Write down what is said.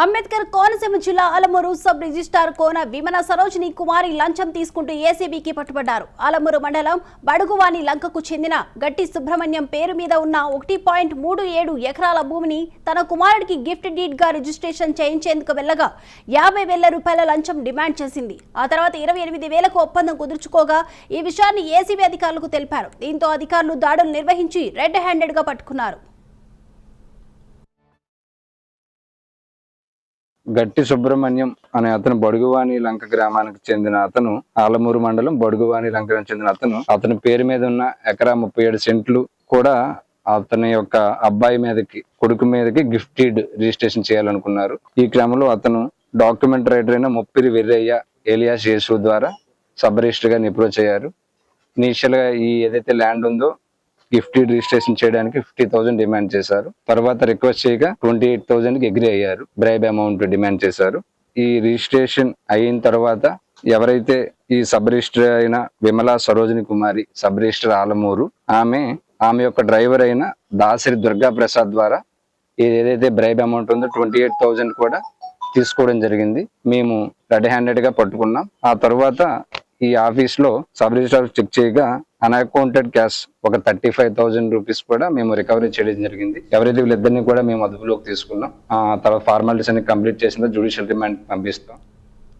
అంబేద్కర్ కోనసీమ జిల్లా Alamuru sub registrar Kona విమన Sarojini Kumari లంచం తీసుకుంటూ ఏసీబీకి పట్టుబడ్డారు. అలమూరు మండలం బడుగువాని లంకకు చెందిన గట్టి సుబ్రహ్మణ్యం పేరు మీద ఉన్న ఒకటి పాయింట్ మూడు ఏడు ఎకరాల భూమిని తన కుమారుడికి గిఫ్ట్ డీడ్గా రిజిస్ట్రేషన్ చేయించేందుకు వెళ్ళగా యాభై వేల రూపాయల లంచం డిమాండ్ చేసింది. ఆ తర్వాత ఇరవై ఎనిమిది వేలకు ఒప్పందం కుదుర్చుకోగా ఈ విషయాన్ని ఏసీబీ అధికారులకు తెలిపారు. దీంతో అధికారులు దాడులు నిర్వహించి రెడ్ హ్యాండెడ్గా పట్టుకున్నారు. గట్టి సుబ్రహ్మణ్యం అనే అతను బడుగువాణి లంక గ్రామానికి చెందిన అతను ఆలమూరు మండలం బడుగువాణి లంక చెందిన అతను. అతని పేరు మీద ఉన్న ఎకరా ముప్పై ఏడు సెంట్లు కూడా అతని యొక్క అబ్బాయి మీదకి కొడుకు మీదకి గిఫ్టెడ్ రిజిస్ట్రేషన్ చేయాలనుకున్నారు. ఈ క్రమంలో అతను డాక్యుమెంట్ రైటర్ అయిన ముప్పిరి వెర్రయ్య ఏలియాస్ యేసు ద్వారా సబ్ రిజిస్టర్ గారిని అప్రోచ్ అయ్యారు ఇనీషియల్గా ఈ ఏదైతే ల్యాండ్ ఉందో గిఫ్ట్ రిజిస్ట్రేషన్ చేయడానికి ఫిఫ్టీ థౌసండ్ డిమాండ్ చేశారు. తర్వాత రిక్వెస్ట్ చేయగా ట్వంటీ ఎయిట్ థౌసండ్కి అగ్రి అయ్యారు. బ్రైబ్ అమౌంట్ డిమాండ్ చేశారు. ఈ రిజిస్ట్రేషన్ అయిన తర్వాత ఎవరైతే ఈ సబ్ రిజిస్టర్ అయిన విమలా సరోజిని కుమారి సబ్ రిజిస్టర్ ఆలమూరు ఆమె ఆమె యొక్క డ్రైవర్ అయిన దాసరి దుర్గా ప్రసాద్ ద్వారా ఇది ఏదైతే బ్రైబ్ అమౌంట్ ఉందో ట్వంటీ ఎయిట్ థౌసండ్ కూడా తీసుకోవడం జరిగింది. మేము రెడ్ హ్యాండెడ్గా పట్టుకున్నాం. ఆ తర్వాత ఈ ఆఫీస్లో సబ్ రిజిస్టర్ చెక్ చేయగా అన్అకౌంటెడ్ క్యాష్ ఒక థర్టీ ఫైవ్ థౌసండ్ రూపీస్ కూడా మేము రికవరీ చేయడం జరిగింది. ఎవరైతే వీళ్ళిద్దరిని కూడా మేము అదుపులోకి తీసుకున్నాం. తర్వాత ఫార్మాలిటీస్ అన్ని కంప్లీట్ చేసిన జుడిషియల్ రిమాండ్ పంపిస్తాం.